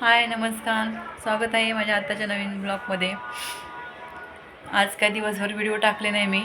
हाय नमस्कार. स्वागत आहे माझ्या आत्ताच्या नवीन ब्लॉगमध्ये. आज काय दिवसभर व्हिडिओ टाकले नाही मी.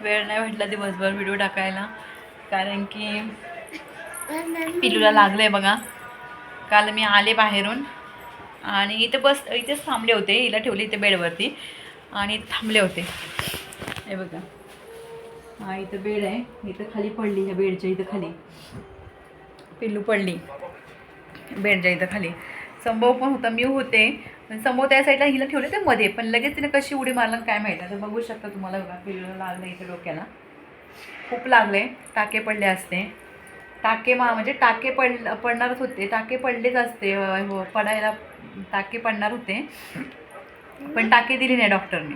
वेळ नाही भेटला दिवसभर व्हिडिओ टाकायला. कारण की पिलूला लागलं आहे बघा. काल मी आले बाहेरून. आणि इथे बस इथेच थांबले होते. हिला ठेवले इथे बेडवरती. आणि थांबले होते. हे बघा. हा इथं बेड आहे. इथं खाली पडली ह्या बेडच्या इथं खाली. पिल्लू पडली. भेंडच्या इथं खाली. संभव पण होता मी होते. पण संभव त्या साईडला हिला ठेवले ते मध्ये पण लगेच तिने कशी उडी मारलं काय माहिती. तर बघू शकता तुम्हाला बघा पिळलं लागलं इथे डोक्याला. खूप लागले. टाके पडले असते. टाके मा म्हणजे टाके पड पडणारच होते. टाके पडलेच असते. हो, पडायला टाके पडणार होते. पण टाके दिली नाही डॉक्टरने.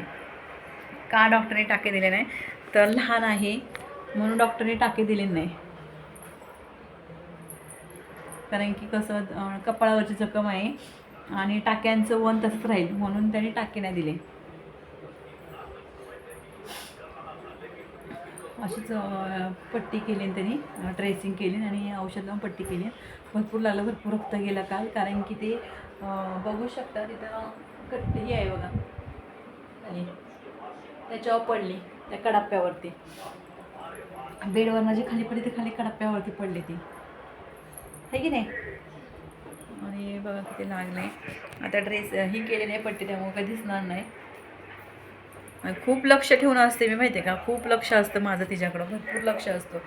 का डॉक्टरने टाके दिले नाही? तर लहान आहे म्हणून डॉक्टरने टाके दिले नाही. कारण की कसं कपाळावरची जखम आहे आणि टाक्यांचं वन तसंच राहील म्हणून त्यांनी टाके नाही दिले. अशीच पट्टी केली त्यांनी ड्रेसिंग केली आणि औषध लावून पट्टी केली. भरपूर लागलं भरपूर रक्त गेला काल कारण की ते बघू शकता तिथं कट्टी आहे बघा. आणि त्याच्यावर पडली त्या कडाप्यावरती. बेडवर माझी खाली पडली ती खाली कडाप्यावरती पडली ती. आहे की नाही? आणि बघा किती लागलं. आहे आता ड्रेस ही केले नाही पट्टी त्यामुळे काही दिसणार नाही. खूप लक्ष ठेवून असते मी माहिती आहे का? खूप लक्ष असतं माझं तिच्याकडं. भरपूर लक्ष असतं.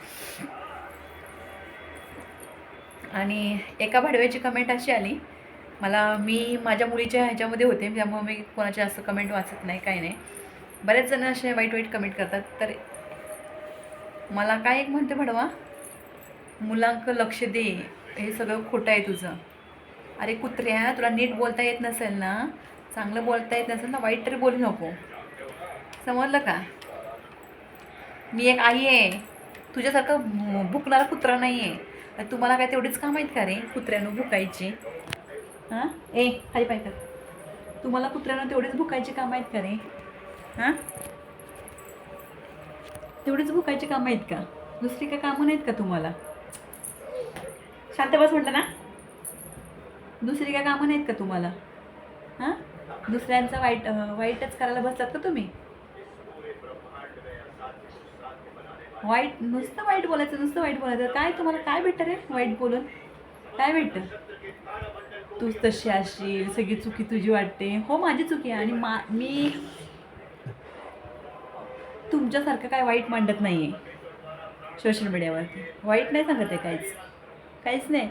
आणि एका भाडव्याची कमेंट अशी आली. मला मी माझ्या मुलीच्या ह्याच्यामध्ये होते त्यामुळे मी कोणाच्या असं कमेंट वाचत नाही काही नाही. बरेच जण असे वाईट वाईट कमेंट करतात. तर मला काय एक म्हणते भडवा? मुलांक लक्ष दे. हे सगळं खोटं आहे तुझं. अरे कुत्र्या तुला नीट बोलता येत नसेल ना? चांगलं बोलता येत नसेल ना वाईट तरी बोलू नको. समजलं का? मी एक आई आहे. तुझ्यासारखं भुकणारा कुत्रा नाही आहे तर तुम्हाला काय तेवढीच काम आहेत का रे कुत्र्यानं भुकायची? हां? ए खाली पाहिजे तुम्हाला कुत्र्यानं तेवढीच भुकायची कामं आहेत का रे? हां? तेवढीच भुकायची कामं आहेत का? दुसरी काय कामं नाहीत का तुम्हाला? शांत बस म्हटलं ना? दुसरी काय कामं नाहीत का तुम्हाला? हां? दुसऱ्यांचं वाईट वाईटच करायला बसलात का तुम्ही? वाईट नुसतं वाईट बोलायचं नुसतं वाईट बोलायचं. काय तुम्हाला काय भेटतं रे वाईट बोलून? काय भेटतं? तूच तशी असशील सगळी चुकी तुझी वाटते. हो माझी चुकी आहे. आणि मा मी तुमच्यासारखं काय वाईट मांडत नाही आहे सोशल मीडियावरती. वाईट नाही सांगत आहे काहीच. काहीच नाही.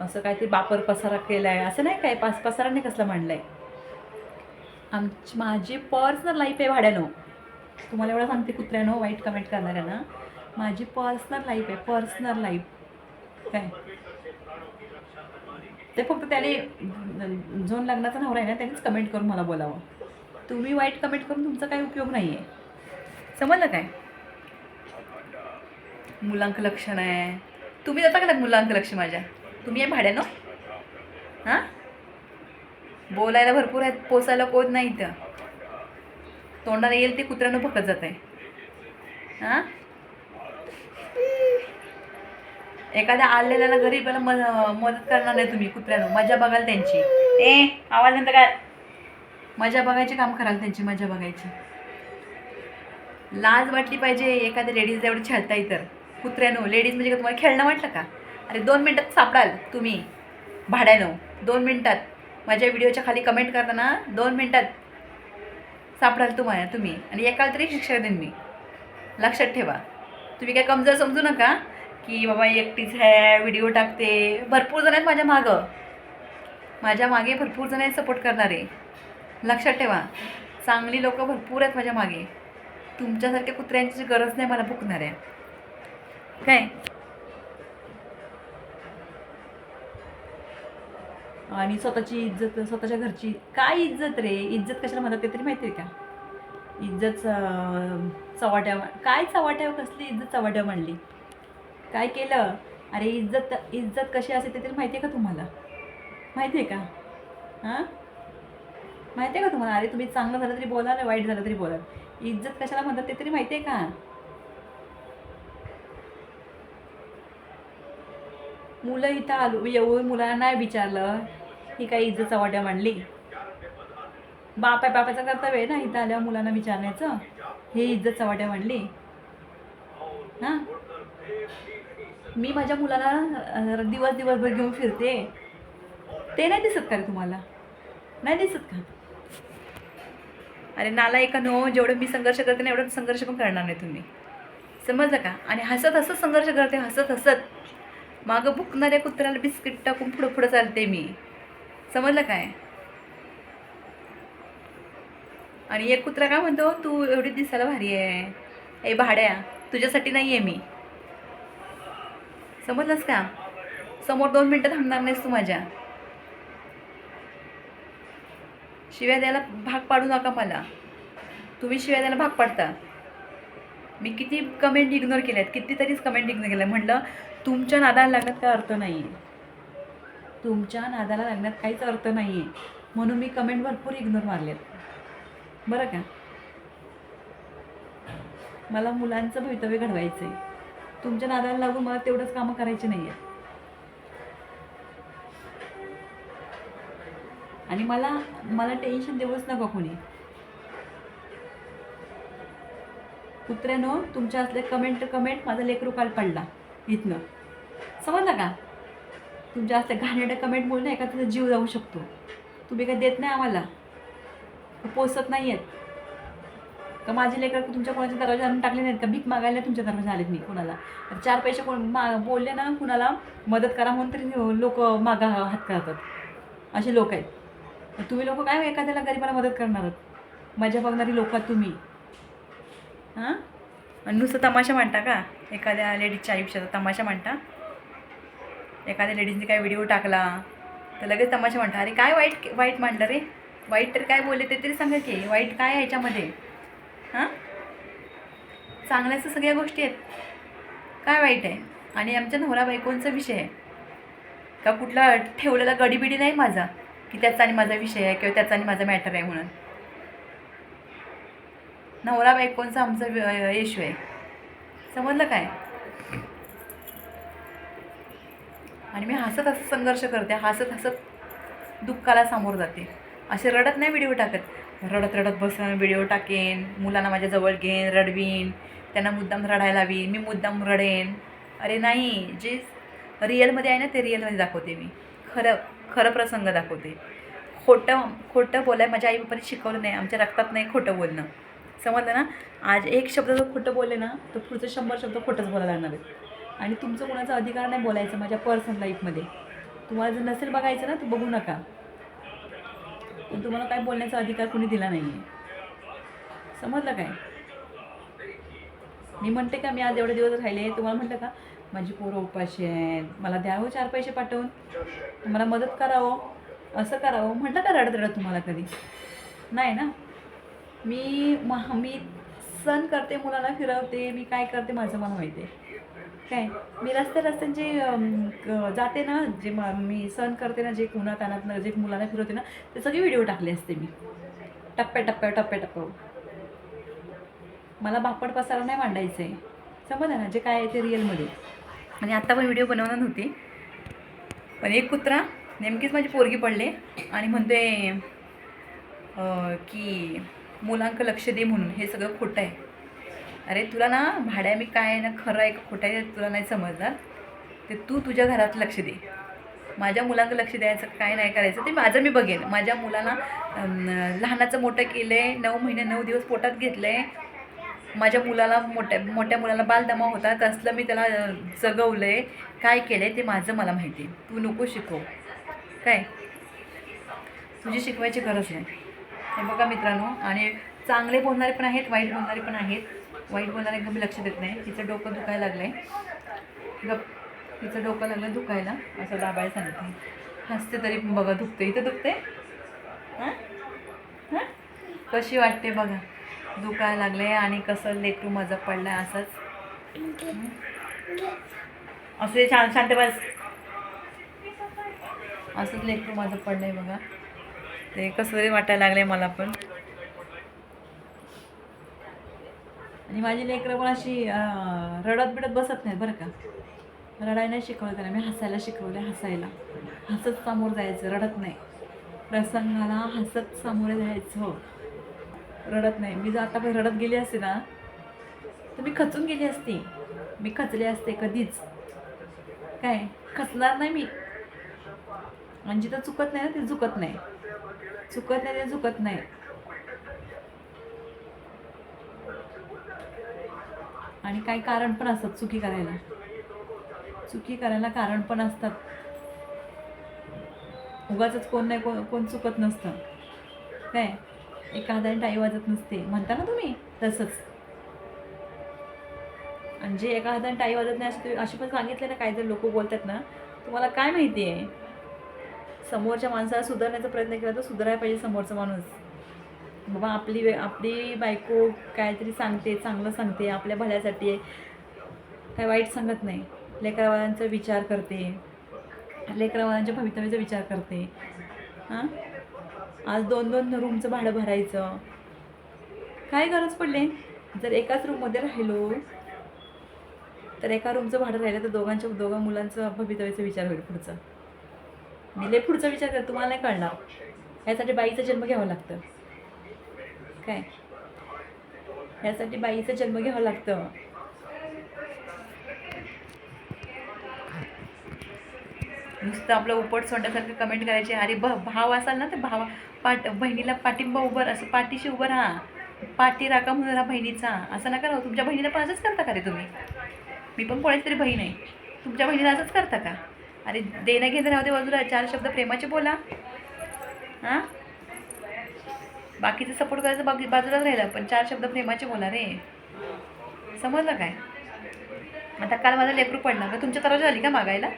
असं काय ते बापर पसारा केला आहे असं नाही काय? पास पसाराने कसला मांडला आहे आमची माझी पर्सनल लाईफ आहे भाड्यानं. तुम्हाला एवढं सांगते कुत्र्यानं वाईट कमेंट करणाऱ्यानं. माझी पर्सनल लाईफ आहे पर्सनल लाईफ काय? ते फक्त त्याने जोन लग्नाचा नवरा आहे ना त्यानेच कमेंट करून मला बोलावं. तुम्ही वाईट कमेंट करून तुमचा काही उपयोग नाही आहे समजलं काय? मुलांक लक्षण आहे. तुम्ही जाता का मुलांक लक्ष माझ्या? तुम्ही आहे भाड्यानं. हां? बोलायला भरपूर आहेत पोसायला कोण नाही इथं. तोंडाला येईल ते कुत्र्यानं भकत जात आहे हां? एखाद्या आलेल्याला गरीबाला म मदत करणार नाही तुम्ही कुत्र्यानं. मजा बघाल त्यांची. ए आवाज नंतर काय? मजा बघायची काम कराल त्यांची मजा बघायची. लाज वाटली पाहिजे एखाद्या लेडीज एवढं खेळताय तर कुत्र्यानो लेडीज म्हणजे का तुम्हाला खेळणं वाटलं का? अरे दोन मिनटात सापडाल तुम्ही. भाड्यानं दोन मिनटात. माझ्या व्हिडिओच्या खाली कमेंट करताना दोन मिनटात सापडाल तुम्हाला तुम्ही. आणि एकाला तरी शिक्षा देईन मी. लक्षात ठेवा. तुम्ही काय कमजोर समजू नका की बाबा एकटीच आहे व्हिडिओ टाकते. भरपूर जण आहेत माझ्या मागं. माझ्या मागे भरपूर जण आहेत सपोर्ट करणारे. लक्षात ठेवा. चांगली लोक भरपूर आहेत माझ्या मागे. तुमच्यासारख्या कुत्र्यांची गरज नाही मला भुकणाऱ्या. काय? आणि स्वतःची इज्जत स्वतःच्या घरची काय इज्जत रे? इज्जत कशाला म्हणतात ते तरी माहिती आहे का? इज्जत चवाट्या काय चवाट्या कसली इज्जत चवाट्या म्हणली? काय केलं? अरे इज्जत इज्जत कशी असते ते तरी माहिती आहे का तुम्हाला? माहिती आहे का? हां? माहिती आहे का तुम्हाला? अरे तुम्ही चांगलं झालं तरी बोला वाईट झालं तरी बोला. इज्जत कशाला म्हणतात ते तरी माहिती आहे का? मुलं इथं आलो येऊन मुलांना नाही विचारलं. ही काही इज्जत चवाट्या मांडली? बाप आहे बापाचं कर्तव्य आहे ना इथं आल्यावर मुलांना विचारण्याचं? हे इज्जत चवाट्या मांडली? हां? मी माझ्या मुलाला दिवस दिवसभर घेऊन फिरते. ते नाही दिसत का रे तुम्हाला? नाही दिसत का? अरे नाला एका नो? जेवढं मी संघर्ष करते ना एवढं संघर्ष पण करणार नाही तुम्ही. समजलं का? आणि हसत हसत संघर्ष करते हसत हसत. मागं भुकणाऱ्या कुत्र्याला बिस्किट टाकून पुढं पुढं चालते मी. समजलं काय? आणि एक कुत्रा काय म्हणतो तू एवढी दिसायला भारी आहे. ए भाड्या तुझ्यासाठी नाही आहे मी. समजलंस का? समोर दोन मिनटं थांबणार नाहीस तू माझ्या. शिव्या द्यायला भाग पाडू नका मला. तुम्ही शिव्या द्यायला भाग पाडता. मी किती कमेंट इग्नोर केल्यात कितीतरीच कमेंट इग्नोर केल्या म्हटलं तुमच्या नादाला लागण्यात काय अर्थ नाही आहे तुमच्या नादाला लागण्यात काहीच अर्थ नाही आहे म्हणून मी कमेंट भरपूर इग्नोर मारलेत. बरं का? मला मुलांचं भवितव्य घडवायचं आहे तुमच्या नादाला लागून मला तेवढंच कामं करायची नाही आहेत आणि मला मला टेन्शन देऊच नका कोणी. कुत्र्यानो तुमच्या असले कमेंट कमेंट माझा लेकरू काल पडला. इथनं. समजलं का? तुमच्या असल्या घाणेरड्या कमेंट ना तुझा जीव जाऊ शकतो. तुम्ही काय देत नाही आम्हाला. पोचत नाही आहेत का माझे लेकर तुमच्या कोणाच्या दरवाजा आणून टाकले नाहीत? का भीक मागायला तुमच्या दरवाजा आलेत मी कोणाला? चार पैसे कोण मा बोलले ना कुणाला मदत करा म्हणून तरी लोक मागा हात करतात. असे लोक आहेत. तुम्ही लोक काय एखाद्याला गरीबाला मदत करणार आहात? मजा बघणारी लोक आहात तुम्ही. हां? नुसतं तमाशा म्हणता का? एखाद्या लेडीजच्या आयुष्याचा तमाशा म्हणता एखाद्या लेडीजने काय व्हिडिओ टाकला तर लगेच तमाशा म्हणता अरे काय वाईट वाईट मांडलं रे? वाईट तर काय बोलले ते तरी सांगा की वाईट काय आहे ह्याच्यामध्ये हां? चांगल्याच सगळ्या गोष्टी आहेत. काय वाईट आहे? आणि आमच्या नवरा बायकोंचा विषय आहे. का कुठला ठेवलेला गडीबिडी नाही माझा की त्याचा आणि माझा विषय आहे किंवा त्याचा आणि माझा मॅटर आहे म्हणून. नवरा बायकोंचा आमचा इश्यू आहे. समजलं काय? आणि मी हसत हसत संघर्ष करते हसत हसत दुःखाला सामोर जाते. असे रडत नाही व्हिडिओ टाकत. रडत रडत बसून व्हिडिओ टाकेन मुलांना माझ्या जवळ घेईन रडवीन त्यांना मुद्दाम रडायला लावीन मी मुद्दाम रडेन. अरे नाही जे रिअलमध्ये आहे ना ते रिअलमध्ये दाखवते मी. खरं खरं प्रसंग दाखवते. खोटं खोटं बोलाय माझ्या आई बापाने शिकवलं नाही आमच्या रक्तात नाही खोटं बोलणं. समजलं ना? आज एक शब्द जर खोटं बोलले ना तर पुढचे शंभर शब्द खोटंच बोलायला लागणार आहेत. आणि तुमचं कोणाचा अधिकार नाही बोलायचं माझ्या पर्सनल लाईफमध्ये तुम्हाला जर नसेल बघायचं ना तर बघू नका. पण तुम्हाला काय बोलण्याचा अधिकार कुणी दिला नाही आहे समजलं काय? मी म्हणते का मी आज एवढे दिवस राहिले तुम्हाला म्हटलं का माझी पोरं उपाशी आहेत मला द्यावं हो चार पैसे पाठवून. मला मदत करावं असं करावं म्हटलं का रडत रडत तुम्हाला कधी? नाही ना? मी महा मी सण करते मुलाला फिरवते मी काय करते माझं मला माहिती आहे. काय? मी रस्ते रस्त्यांचे जाते ना जे म मी सण करते ना जे उन्हात अनात जे मुलांना फिरवते ना ते सगळे व्हिडिओ टाकले असते मी. टप्प्या टप्प्या टप्प्या टप्प्यावर मला बापड पसारा नाही मांडायचं आहे. समजा ना जे काय आहे ते रिअलमध्ये आणि आत्ता पण व्हिडिओ बनवणार नव्हती. पण एक कुत्रा नेमकीच माझी पोरगी पडले आणि म्हणते की मुलांक लक्ष दे म्हणून हे सगळं खोटं आहे. अरे तुला ना भाड्या मी काय आहे ना खरं आहे का खोटं आहे तुला नाही समजणार. ते तू तुझ्या घरात लक्ष दे. माझ्या मुलांकडे लक्ष द्यायचं काय नाही करायचं ते माझं मी बघेन. माझ्या मुलाला लहानाचं मोठं केलं आहे नऊ महिने नऊ दिवस पोटात घेतलं आहे माझ्या मुलाला मोठ्या मोठ्या मुलाला बालदमा होता तसलं मी त्याला जगवलं आहे काय केलं आहे ते माझं मला माहिती आहे. तू नको शिकव काय? तुझी शिकवायची गरज नाही. हे बघा मित्रांनो आणि चांगले बोलणारे पण आहेत वाईट बोलणारे पण आहेत. वाईट बोलणारे एकदम लक्ष देत नाही. तिचं डोकं दुखायला लागलं आहे गप तिचं डोकं लागलं दुखायला. असं दाबायला सांगते. हसते तरी बघा दुखते इथं दुखते हां? हां? कशी वाटते बघा. दुखायला लागले आणि कसं लेटू मजा आहे असंच. असं छान शांत बस. असंच लेकरू माझं आहे बघा. ते कसं तरी वाटायला लागले मला पण. आणि माझी लेकरं पण अशी रडत बिडत बसत नाही बरं का. रडायला नाही शिकवलं त्याला मी हसायला शिकवलं हसायला. हसत समोर जायचं रडत नाही. प्रसंगाला हसत सामोरे जायचं. हो रडत नाही. मी जर आता पण रडत गेली असते ना तर मी खचून गेली असती. मी खचले असते कधीच. काय? खचणार नाही मी. म्हणजे आणि जिथं चुकत नाही ना ते चुकत नाही. चुकत नाही ते चुकत नाही. आणि काही कारण पण असतात चुकी करायला. चुकी करायला कारण पण असतात. उगाच कोण नाही कोण कोण चुकत नसतं. काय? एका हाताने टाई वाजत नसते. म्हणता ना तुम्ही? तसंच. आणि जे एका हाताने टाई वाजत नाही असे असे पण सांगितले ना काहीतरी लोक बोलतात ना तुम्हाला काय माहिती आहे? समोरच्या माणसाला सुधारण्याचा प्रयत्न केला तर सुधारायला पाहिजे समोरचा माणूस. बाबा आपली वे आपली बायको काहीतरी सांगते चांगलं सांगते आपल्या भल्यासाठी काय वाईट सांगत नाही. लेकरावाल्यांचा विचार करते. लेकरावाल्यांच्या भवितव्याचा विचार करते. हां? आज दोन दोन रूमचं भाडं भरायचं. काय गरज पडले? जर एकाच रूममध्ये राहिलो तर एका रूमचं भाडं राहिलं तर दोघांच्या दोघा मुलांचं भवितव्याचा विचार होईल पुढचं. मी लय पुढचा विचार कर तुम्हाला नाही कळणार. ह्यासाठी बाईचा जन्म घ्यावा लागतं. काय? ह्यासाठी बाईचा जन्म घ्यावं लागतं. नुसतं आपलं उपट सोडण्यासारखं कमेंट करायचे अरे भ भाव असाल ना तर भावा पाट बहिणीला पाठिंबा उभं असं पाठीशी उभं राहा. पाठी राखा म्हणून राहा बहिणीचा. असं नका राहू तुमच्या बहिणीला पण असंच करता का रे तुम्ही? मी पण कोणाची तरी बहीण आहे. तुमच्या बहिणीला असंच करता का? अरे देणं घेणं राहू दे बाजूला. चार शब्द प्रेमाचे बोला. हां? बाकीचं सपोर्ट करायचं बाकी बाजूलाच राहिलं. पण चार शब्द प्रेमाचे बोला रे. समजलं काय? आता काल माझा लेकरू पडला. का तुमच्या दरवाजा आली का मागायला?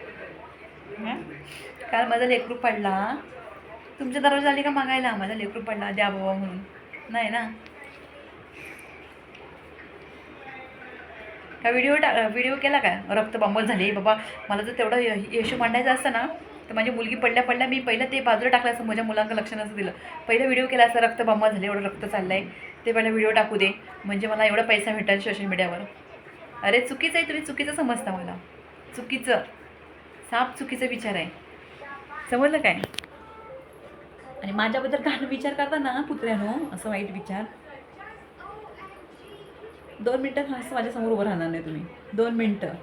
काल माझा लेकरू पडला. तुमच्या दरवाजा आली का मागायला? माझा लेकरू पडला. द्या बाबा म्हणून. नाही ना? का व्हिडिओ टा व्हिडिओ केला का रक्त बंबल झाले. बाबा मला जर तेवढं य- यशू मांडायचं असतं ना तर माझी मुलगी पडल्या पडल्या मी पहिलं ते बाजूला टाकलं असं माझ्या मुलांना लक्ष नसं दिलं. पहिलं व्हिडिओ केला असं रक्त बंबल झाले एवढं रक्त चाललं आहे ते पहिलं व्हिडिओ टाकू दे. म्हणजे मला एवढा पैसा भेटेल सोशल मीडियावर अरे चुकीचं आहे तुम्ही चुकीचं समजता मला. चुकीचं. साप चुकीचा विचार आहे. समजलं काय? आणि माझ्याबद्दल घाण विचार करता ना पुत्र्यानो असं वाईट विचार. दोन मिनटं असं माझ्यासमोर उभं राहणार नाही तुम्ही. दोन मिनटं.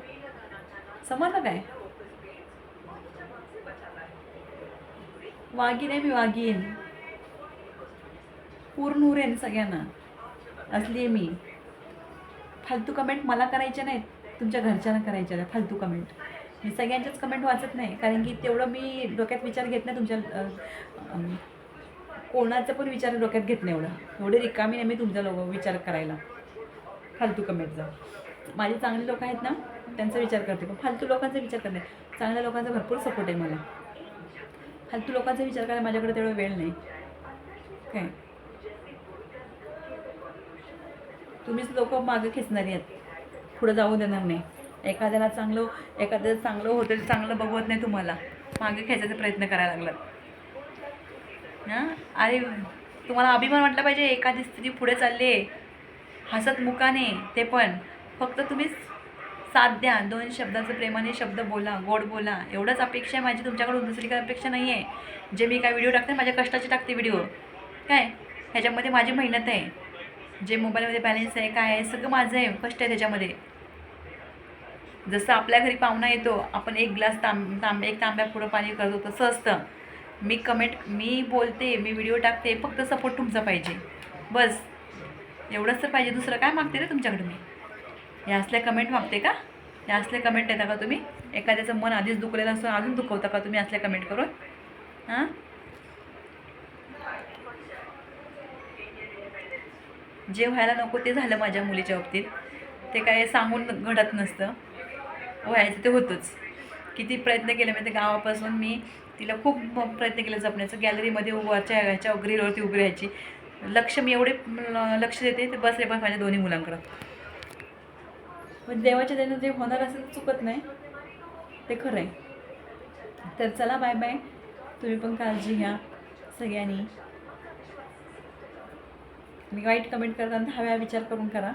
समजलं काय? वागीन आहे मी वागीन पूर्ण उरेन सगळ्यांना. असली आहे मी. फालतू कमेंट मला करायच्या नाहीत. तुमच्या घरच्यांना करायच्या नाही फालतू कमेंट मी सगळ्यांच्याच कमेंट वाचत नाही. कारण की तेवढं मी डोक्यात विचार घेत नाही तुमच्या कोणाचा पण विचार डोक्यात घेत नाही एवढं. एवढे रिकामी नाही मी तुमच्या लोक विचार करायला. फालतू कमेंटचा माझे चांगले लोक आहेत ना त्यांचा विचार करते. पण फालतू लोकांचा विचार करते. चांगल्या लोकांचा भरपूर सपोर्ट आहे मला. फालतू लोकांचा विचार करायला माझ्याकडे तेवढा वेळ नाही. काय? तुम्हीच लोक मागं खेचणारी आहेत. पुढं जाऊ देणार नाही. एखाद्याला चांगलं एखाद्याला चांगलं होतं चांगलं बघवत नाही तुम्हाला. मागे खेचायचा प्रयत्न करायला लागलात. हां? अरे तुम्हाला अभिमान वाटला पाहिजे एखादी स्त्री पुढे चालली आहे. हसत मुखाने ते पण. फक्त तुम्ही साथ द्या. दोन शब्दाचं प्रेमाने शब्द बोला गोड बोला. एवढंच अपेक्षा आहे माझी. तुमच्याकडून दुसरी काय अपेक्षा नाही आहे जे मी काय व्हिडिओ टाकते माझ्या कष्टाचे टाकते व्हिडिओ काय? ह्याच्यामध्ये माझी मेहनत आहे. जे मोबाईलमध्ये बॅलन्स आहे काय आहे सगळं माझं आहे. कष्ट आहे त्याच्यामध्ये. जसं आपल्या घरी पाहुणा येतो आपण एक ग्लास तांब तांब एक तांब्या पुढं पाणी करतो तसं असतं. मी कमेंट मी बोलते मी व्हिडिओ टाकते फक्त सपोर्ट तुमचा पाहिजे. बस. एवढंच तर पाहिजे दुसरं काय मागते रे तुमच्याकडे मी? या असल्या कमेंट मागते का? या असल्या कमेंट येता का तुम्ही? एखाद्याचं मन आधीच दुखलेलं असतं अजून दुखवता का तुम्ही असल्या कमेंट करून? हां? जे व्हायला नको ते झालं माझ्या मुलीच्या बाबतीत. ते काय सांगून घडत नसतं. व्हायचं ते होतंच. किती प्रयत्न केले म्हणजे गावापासून मी तिला खूप प्रयत्न केला जपण्याचं. गॅलरीमध्ये वरच्या ह्याच्या ग्रीलवरती उभी राहायची. लक्ष मी एवढे लक्ष देते ते बस पण माझ्या दोन्ही मुलांकडं. पण देवाच्या देणं जे होणार असेल चुकत नाही. ते खरं आहे तर चला बाय बाय. तुम्ही पण काळजी घ्या सगळ्यांनी. मी वाईट कमेंट करताना हव्या विचार करून करा.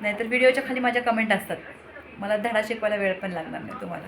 नाहीतर व्हिडिओच्या खाली माझ्या कमेंट असतात. मला धडा शिकवायला वेळ पण लागणार नाही तुम्हाला.